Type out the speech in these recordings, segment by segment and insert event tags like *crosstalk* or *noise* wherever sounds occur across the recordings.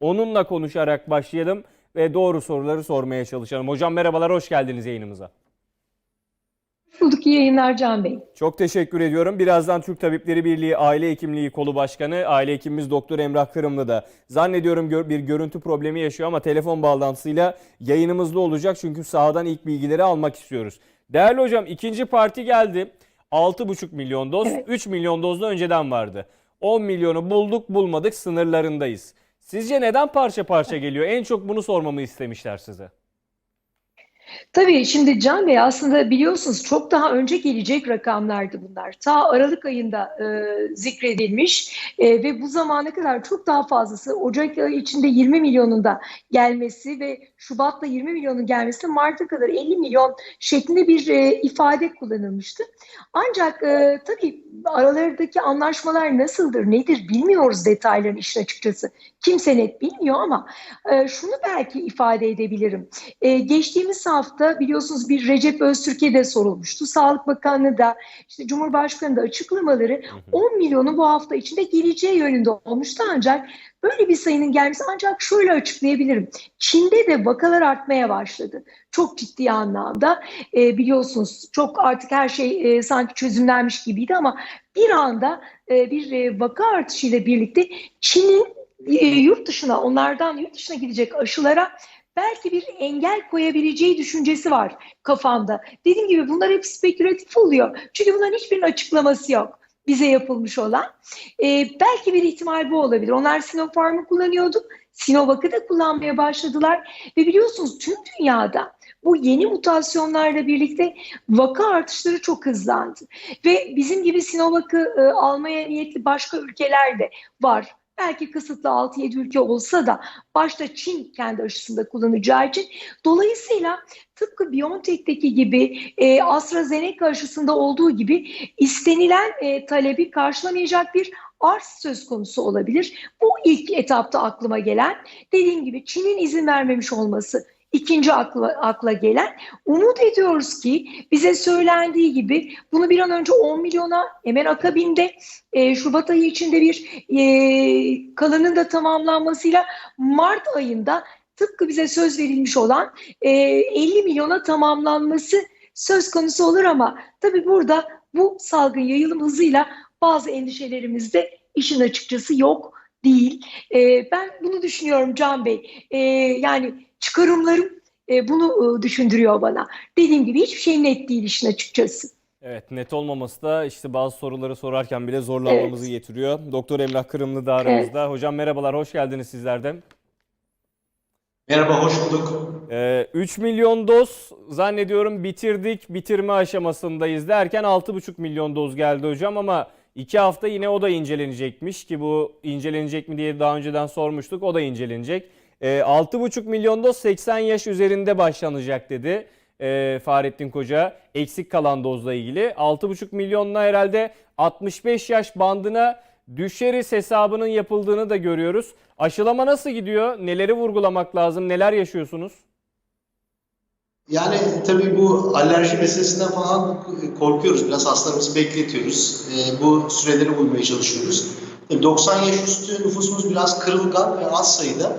Onunla konuşarak başlayalım ve doğru soruları sormaya çalışalım. Hocam merhabalar, hoş geldiniz yayınımıza. bulduk. İyi yayınlar Can Bey. Çok teşekkür ediyorum. Birazdan Türk Tabipleri Birliği Aile Hekimliği Kolu Başkanı, aile hekimimiz Doktor Emrah Kırımlı da zannediyorum bir görüntü problemi yaşıyor ama telefon bağlantısıyla yayınımızda olacak. Çünkü sahadan ilk bilgileri almak istiyoruz. Değerli hocam ikinci parti geldi. 6,5 milyon doz, Evet. 3 milyon doz da önceden vardı. 10 milyonu bulduk bulmadık sınırlarındayız. Sizce neden parça parça geliyor? En çok bunu sormamı istemişler size. Tabii şimdi Can Bey aslında biliyorsunuz çok daha önce gelecek rakamlardı bunlar. Ta Aralık ayında e, zikredilmiş e, ve bu zamana kadar çok daha fazlası Ocak ayı içinde 20 milyonun da gelmesi ve Şubat'ta 20 milyonun gelmesi Mart'a kadar 50 milyon şeklinde bir e, ifade kullanılmıştı. Ancak e, tabii aralarındaki anlaşmalar nasıldır, nedir bilmiyoruz detaylarını işin açıkçası. Kimse net bilmiyor ama e, şunu belki ifade edebilirim. E, geçtiğimiz hafta biliyorsunuz bir Recep Öztürk'e de sorulmuştu. Sağlık Bakanlığı da işte Cumhurbaşkanı da açıklamaları 10 milyonu bu hafta içinde geleceği yönünde olmuştu ancak böyle bir sayının gelmesi ancak şöyle açıklayabilirim. Çin'de de vakalar artmaya başladı. Çok ciddi anlamda E, biliyorsunuz çok artık her şey e, sanki çözümlenmiş gibiydi ama bir anda e, bir e, vaka artışıyla birlikte Çin'in yurt dışına onlardan yurt dışına gidecek aşılara belki bir engel koyabileceği düşüncesi var kafamda. Dediğim gibi bunlar hep spekülatif oluyor. Çünkü bunların hiçbirinin açıklaması yok bize yapılmış olan. Ee, belki bir ihtimal bu olabilir. Onlar Sinopharm'ı kullanıyordu. Sinovac'ı da kullanmaya başladılar. Ve biliyorsunuz tüm dünyada bu yeni mutasyonlarla birlikte vaka artışları çok hızlandı. Ve bizim gibi Sinovac'ı e, almaya niyetli başka ülkeler de var. Belki kısıtlı 6-7 ülke olsa da başta Çin kendi aşısında kullanacağı için. Dolayısıyla tıpkı BioNTech'teki gibi e, AstraZeneca aşısında olduğu gibi istenilen e, talebi karşılamayacak bir arz söz konusu olabilir. Bu ilk etapta aklıma gelen dediğim gibi Çin'in izin vermemiş olması ikinci akla, akla gelen. Umut ediyoruz ki bize söylendiği gibi bunu bir an önce 10 milyona hemen akabinde e, Şubat ayı içinde bir e, kalanın da tamamlanmasıyla Mart ayında tıpkı bize söz verilmiş olan e, 50 milyona tamamlanması söz konusu olur ama tabii burada bu salgın yayılım hızıyla bazı endişelerimiz de işin açıkçası yok değil. E, ben bunu düşünüyorum Can Bey. E, yani çıkarımlarım e, bunu e, düşündürüyor bana. Dediğim gibi hiçbir şey net değil işin açıkçası. Evet net olmaması da işte bazı soruları sorarken bile zorlanmamızı Evet. getiriyor. Doktor Emrah Kırımlı da aramızda. Hocam merhabalar, hoş geldiniz sizlerden. Merhaba, hoş bulduk. Ee, 3 milyon doz zannediyorum bitirdik, bitirme aşamasındayız derken 6,5 milyon doz geldi hocam ama 2 hafta yine o da incelenecekmiş ki bu incelenecek mi diye daha önceden sormuştuk. O da incelenecek. Ee, 6,5 milyon doz 80 yaş üzerinde başlanacak dedi e, Fahrettin Koca eksik kalan dozla ilgili. 6,5 milyonla herhalde 65 yaş bandına düşeriz hesabının yapıldığını da görüyoruz. Aşılama nasıl gidiyor? Neleri vurgulamak lazım? Neler yaşıyorsunuz? Yani tabii bu alerji meselesinden falan korkuyoruz. Biraz hastalarımızı bekletiyoruz. Ee, bu sürelere uymaya çalışıyoruz. Tabii 90 yaş üstü nüfusumuz biraz kırılgan ve az sayıda.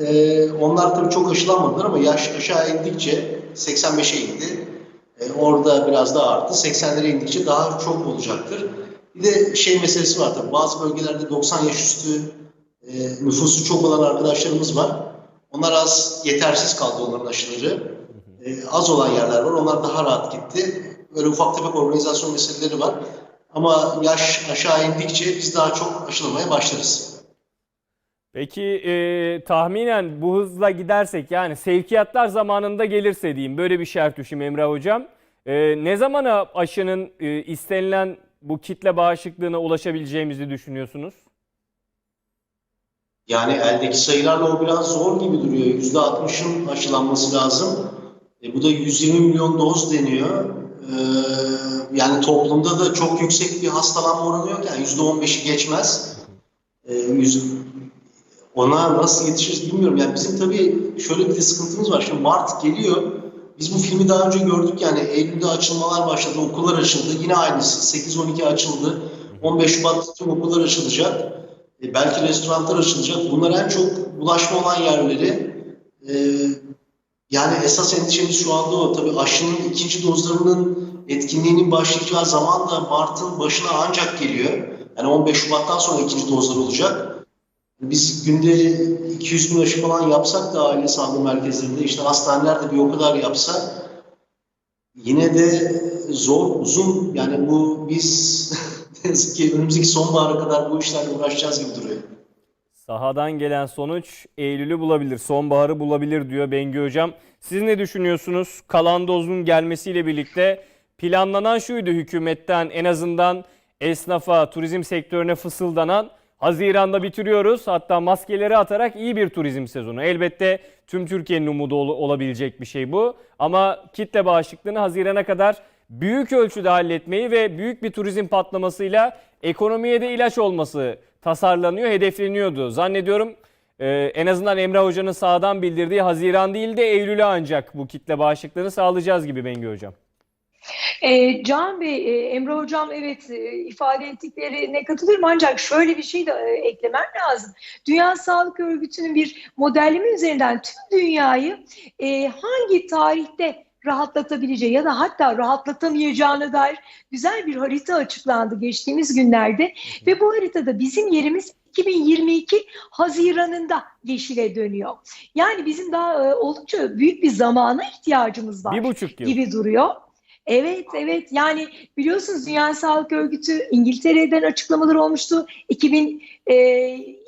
Ee, onlar tabii çok aşılanmadılar ama yaş aşağı indikçe 85'e indi. Ee, orada biraz daha arttı. 80'lere indikçe daha çok olacaktır. Bir de şey meselesi var tabii. Bazı bölgelerde 90 yaş üstü e, nüfusu çok olan arkadaşlarımız var. Onlar az yetersiz kaldı onların aşıları. Ee, az olan yerler var. Onlar daha rahat gitti. Böyle ufak tefek organizasyon meseleleri var. Ama yaş aşağı indikçe biz daha çok aşılamaya başlarız. Peki e, tahminen bu hızla gidersek yani sevkiyatlar zamanında gelirse diyeyim böyle bir şart düşüm Emrah Hocam. E, ne zamana aşının e, istenilen bu kitle bağışıklığına ulaşabileceğimizi düşünüyorsunuz? Yani eldeki sayılarla o biraz zor gibi duruyor. %60'ın aşılanması lazım. E, bu da 120 milyon doz deniyor. Ee, yani toplumda da çok yüksek bir hastalanma oranı yok. Yani %15'i geçmez. Ee, yüz- ona nasıl yetişiriz bilmiyorum. Yani bizim tabii şöyle bir de sıkıntımız var. Şimdi Mart geliyor. Biz bu filmi daha önce gördük yani Eylül'de açılmalar başladı, okullar açıldı. Yine aynısı 8-12 açıldı. 15 Şubat tüm okullar açılacak. E, belki restoranlar açılacak. Bunlar en çok bulaşma olan yerleri. E, yani esas endişemiz şu anda o. Tabii aşının ikinci dozlarının etkinliğinin başlayacağı zaman da Mart'ın başına ancak geliyor. Yani 15 Şubat'tan sonra ikinci dozlar olacak. Biz günde 200 bin aşı falan yapsak da aile sağlığı merkezlerinde işte hastaneler de bir o kadar yapsa yine de zor, uzun yani bu biz *laughs* ki önümüzdeki sonbahara kadar bu işlerle uğraşacağız gibi duruyor. Sahadan gelen sonuç Eylül'ü bulabilir, sonbaharı bulabilir diyor Bengü Hocam. Siz ne düşünüyorsunuz? Kalan dozun gelmesiyle birlikte planlanan şuydu hükümetten en azından esnafa, turizm sektörüne fısıldanan Haziran'da bitiriyoruz. Hatta maskeleri atarak iyi bir turizm sezonu. Elbette tüm Türkiye'nin umudu ol- olabilecek bir şey bu. Ama kitle bağışıklığını Haziran'a kadar büyük ölçüde halletmeyi ve büyük bir turizm patlamasıyla ekonomiye de ilaç olması tasarlanıyor, hedefleniyordu. Zannediyorum e, en azından Emre Hoca'nın sağdan bildirdiği Haziran değil de Eylül'e ancak bu kitle bağışıklığını sağlayacağız gibi Bengü Hocam. E, Can Bey, e, Emre Hocam evet e, ifade ettiklerine katılıyorum ancak şöyle bir şey de e, eklemem lazım. Dünya Sağlık Örgütü'nün bir modelleme üzerinden tüm dünyayı e, hangi tarihte rahatlatabileceği ya da hatta rahatlatamayacağına dair güzel bir harita açıklandı geçtiğimiz günlerde ve bu haritada bizim yerimiz 2022 Haziran'ında yeşile dönüyor. Yani bizim daha e, oldukça büyük bir zamana ihtiyacımız var Bir buçuk yıl. gibi duruyor. Evet, evet. Yani biliyorsunuz Dünya Sağlık Örgütü İngiltere'den açıklamalar olmuştu. 2000 e,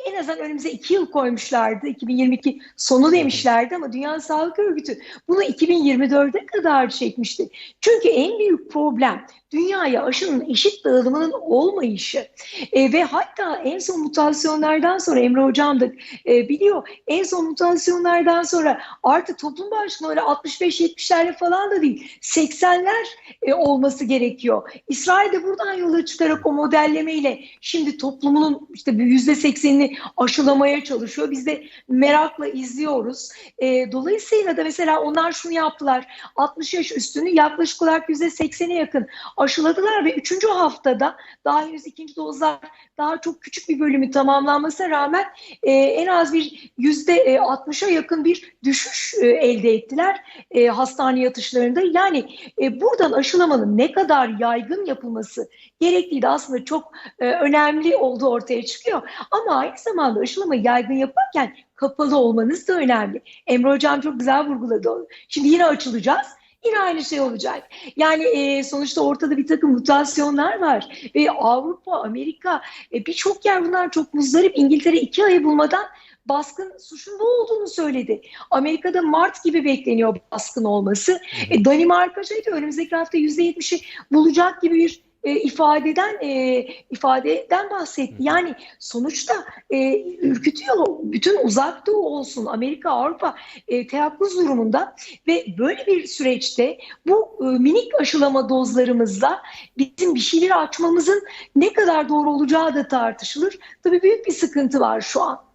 en azından önümüze iki yıl koymuşlardı. 2022 sonu demişlerdi ama Dünya Sağlık Örgütü bunu 2024'e kadar çekmişti. Çünkü en büyük problem dünyaya aşının eşit dağılımının olmayışı E, ve hatta en son mutasyonlardan sonra Emre Hocam da e, biliyor en son mutasyonlardan sonra artık toplum bağışıklığı öyle 65-70'lerle falan da değil 80'ler e, olması gerekiyor. İsrail de buradan yola çıkarak o modellemeyle şimdi toplumunun işte bir %80'ini aşılamaya çalışıyor. Biz de merakla izliyoruz. E, dolayısıyla da mesela onlar şunu yaptılar. 60 yaş üstünü yaklaşık olarak %80'e yakın aşıladılar ve 3. haftada daha henüz ikinci dozlar daha çok küçük bir bölümü tamamlanmasına rağmen e, en az bir %60'a yakın bir düşüş e, elde ettiler e, hastane yatışlarında. Yani e, buradan aşılamanın ne kadar yaygın yapılması gerektiği de aslında çok e, önemli olduğu ortaya çıkıyor. Ama aynı zamanda aşılamayı yaygın yaparken kapalı olmanız da önemli. Emre Hocam çok güzel vurguladı onu. Şimdi yine açılacağız. Yine aynı şey olacak. Yani e, sonuçta ortada bir takım mutasyonlar var. Ve Avrupa, Amerika e, birçok yer bunlar çok muzdarip. İngiltere iki ayı bulmadan baskın suçun bu olduğunu söyledi. Amerika'da Mart gibi bekleniyor baskın olması. E, Danimarka şeydi önümüzdeki hafta %70'i bulacak gibi bir e, ifadeden e, ifadeden bahsetti. Yani sonuçta e, ürkütüyor. Bütün uzak doğu olsun, Amerika, Avrupa e, teyakkuz durumunda ve böyle bir süreçte bu e, minik aşılama dozlarımızla bizim bir şeyleri açmamızın ne kadar doğru olacağı da tartışılır. Tabii büyük bir sıkıntı var şu an.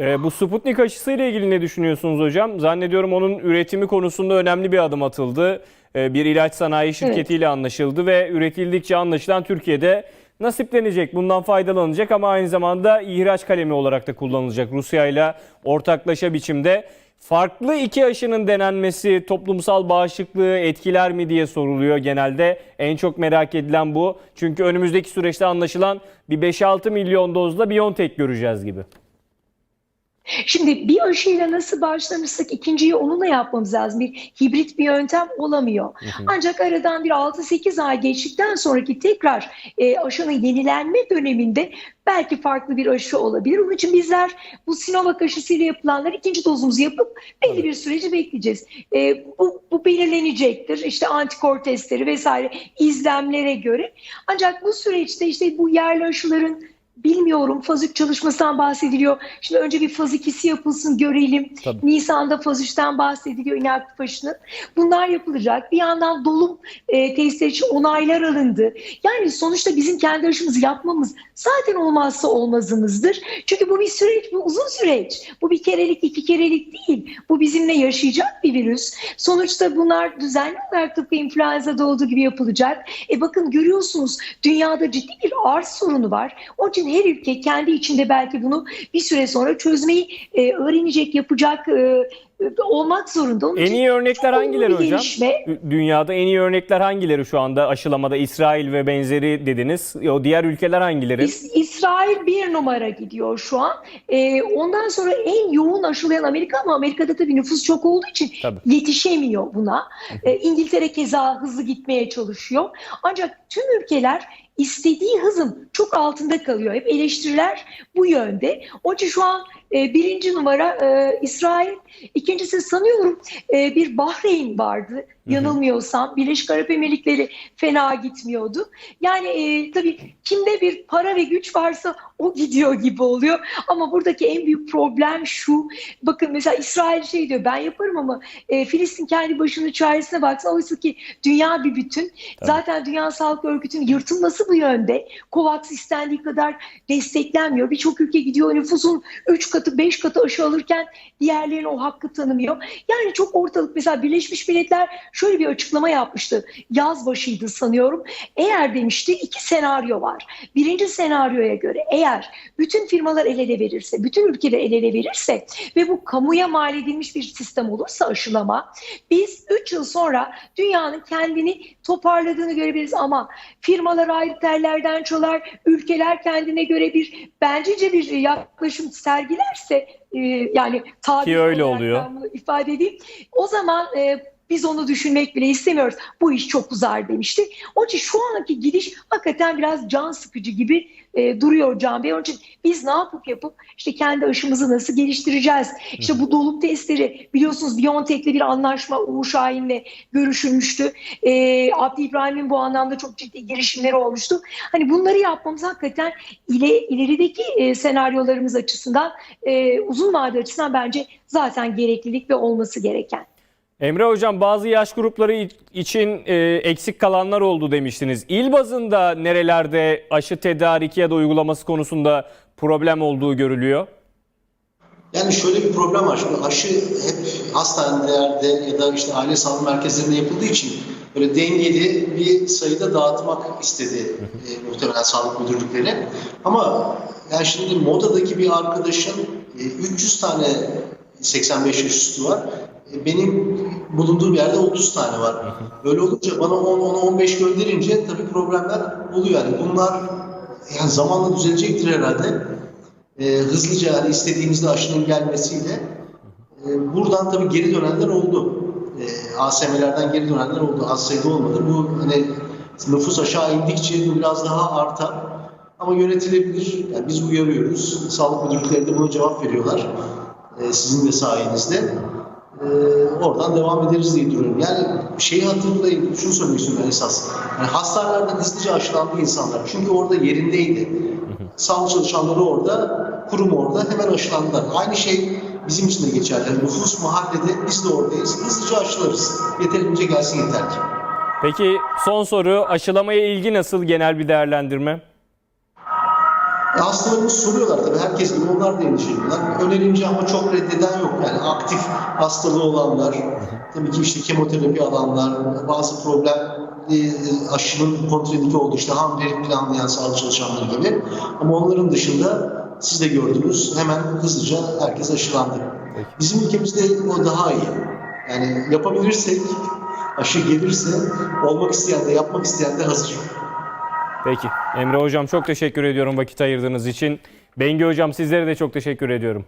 Ee, bu Sputnik aşısıyla ilgili ne düşünüyorsunuz hocam? Zannediyorum onun üretimi konusunda önemli bir adım atıldı. Ee, bir ilaç sanayi şirketiyle anlaşıldı ve üretildikçe anlaşılan Türkiye'de nasiplenecek, bundan faydalanacak ama aynı zamanda ihraç kalemi olarak da kullanılacak Rusya ile ortaklaşa biçimde. Farklı iki aşının denenmesi toplumsal bağışıklığı etkiler mi diye soruluyor genelde. En çok merak edilen bu. Çünkü önümüzdeki süreçte anlaşılan bir 5-6 milyon dozla BioNTech göreceğiz gibi. Şimdi bir aşıyla nasıl başlamışsak ikinciyi onunla yapmamız lazım. Bir hibrit bir yöntem olamıyor. Ancak aradan bir 6-8 ay geçtikten sonraki tekrar e, aşının yenilenme döneminde belki farklı bir aşı olabilir. Onun için bizler bu Sinovac aşısıyla yapılanlar ikinci dozumuzu yapıp belli bir süreci bekleyeceğiz. E, bu, bu belirlenecektir. İşte antikor testleri vesaire izlemlere göre. Ancak bu süreçte işte bu yerli aşıların Bilmiyorum faz 3 çalışmasından bahsediliyor. Şimdi önce bir faz 2'si yapılsın görelim. Tabii. Nisan'da faz 3'ten bahsediliyor inaktif aşının. Bunlar yapılacak. Bir yandan dolum e, testler için onaylar alındı. Yani sonuçta bizim kendi aşımızı yapmamız zaten olmazsa olmazımızdır. Çünkü bu bir süreç, bu uzun süreç. Bu bir kerelik, iki kerelik değil. Bu bizimle yaşayacak bir virüs. Sonuçta bunlar düzenli olarak tıpkı influenza'da olduğu gibi yapılacak. E bakın görüyorsunuz dünyada ciddi bir arz sorunu var. Onun için her ülke kendi içinde belki bunu bir süre sonra çözmeyi e, öğrenecek, yapacak e, olmak zorunda. Onun En iyi örnekler hangileri hocam? gelişme. Dünyada en iyi örnekler hangileri şu anda aşılamada? İsrail ve benzeri dediniz. O diğer ülkeler hangileri? İs- İsrail bir numara gidiyor şu an. Ee, ondan sonra en yoğun aşılayan Amerika ama Amerika'da tabii nüfus çok olduğu için Tabii. yetişemiyor buna. Ee, İngiltere keza hızlı gitmeye çalışıyor. Ancak tüm ülkeler istediği hızın çok altında kalıyor. Hep eleştiriler bu yönde. Onun için şu an e, birinci numara e, İsrail, ikincisi sanıyorum e, bir Bahreyn vardı. Yanılmıyorsam Birleşik Arap Emirlikleri fena gitmiyordu. Yani e, tabii kimde bir para ve güç varsa o gidiyor gibi oluyor. Ama buradaki en büyük problem şu. Bakın mesela İsrail şey diyor ben yaparım ama e, Filistin kendi başının çaresine baksın. Oysa ki dünya bir bütün. Zaten Dünya Sağlık Örgütü'nün yırtılması bu yönde. COVAX istendiği kadar desteklenmiyor. Birçok ülke gidiyor nüfusun 3 katı 5 katı aşı alırken diğerlerine o hakkı tanımıyor. Yani çok ortalık mesela Birleşmiş Milletler şöyle bir açıklama yapmıştı. Yaz başıydı sanıyorum. Eğer demişti iki senaryo var. Birinci senaryoya göre eğer bütün firmalar el ele verirse, bütün ülkeler el ele verirse ve bu kamuya mal edilmiş bir sistem olursa aşılama biz 3 yıl sonra dünyanın kendini toparladığını görebiliriz ama firmalar ayrı tellerden çalar, ülkeler kendine göre bir bencece bir yaklaşım sergilerse e, yani tabir Ki öyle oluyor. ifade edeyim. O zaman e, biz onu düşünmek bile istemiyoruz. Bu iş çok uzar demişti. Onun için şu anki gidiş hakikaten biraz can sıkıcı gibi e, duruyor Can Bey. Onun için biz ne yapıp yapıp işte kendi aşımızı nasıl geliştireceğiz? İşte bu doluk testleri biliyorsunuz BioNTech'le bir anlaşma Uğur Şahin'le görüşülmüştü. E, Abdi İbrahim'in bu anlamda çok ciddi girişimleri olmuştu. Hani bunları yapmamız hakikaten ile, ilerideki e, senaryolarımız açısından e, uzun vade açısından bence zaten gereklilik ve olması gereken. Emre Hocam bazı yaş grupları için e, eksik kalanlar oldu demiştiniz. İl bazında nerelerde aşı tedariki ya da uygulaması konusunda problem olduğu görülüyor? Yani şöyle bir problem var. Şimdi aşı hep hastanelerde ya da işte aile sağlık merkezlerinde yapıldığı için böyle dengeli bir sayıda dağıtmak istedi e, muhtemelen sağlık müdürlükleri. Ama yani şimdi modadaki bir arkadaşın e, 300 tane 85 yaş üstü var. E, benim bulunduğum yerde 30 tane var. Böyle olunca bana 10-15 gönderince tabii problemler oluyor. Yani bunlar yani zamanla düzelecektir herhalde e, hızlıca yani istediğimizde aşının gelmesiyle e, buradan tabii geri dönenler oldu. E, ASM'lerden geri dönenler oldu. Az sayıda olmadı. Bu hani nüfus aşağı indikçe bu biraz daha artar. Ama yönetilebilir. Yani biz uyarıyoruz. Sağlık müdürlükleri de buna cevap veriyorlar. E, sizin de sayenizde. E, oradan devam ederiz diye düşünüyorum. Yani şeyi hatırlayın, şunu söylemek istiyorum esas. Yani hastanelerden hızlıca aşılandı insanlar. Çünkü orada yerindeydi. Sağlık çalışanları orada, kurum orada hemen aşılandılar. Aynı şey bizim için de geçerli. Nüfus mahallede biz de oradayız. Hızlıca aşılarız. Yeterince gelsin yeter ki. Peki son soru aşılamaya ilgi nasıl genel bir değerlendirme? E, hastalarımız soruyorlar tabii. Herkes gibi onlar da endişeliyorlar. Önerince ama çok reddeden yok. Yani aktif hastalığı olanlar, tabii ki işte kemoterapi alanlar, bazı problem e, aşının kontraindike oldu. işte hamilelik planlayan sağlık çalışanları gibi. Ama onların dışında siz de gördünüz hemen hızlıca herkes aşılandı. Bizim ülkemizde o daha iyi. Yani yapabilirsek, aşı gelirse olmak isteyen de yapmak isteyen de hazır. Peki Emre Hocam çok teşekkür ediyorum vakit ayırdığınız için. Bengi Hocam sizlere de çok teşekkür ediyorum.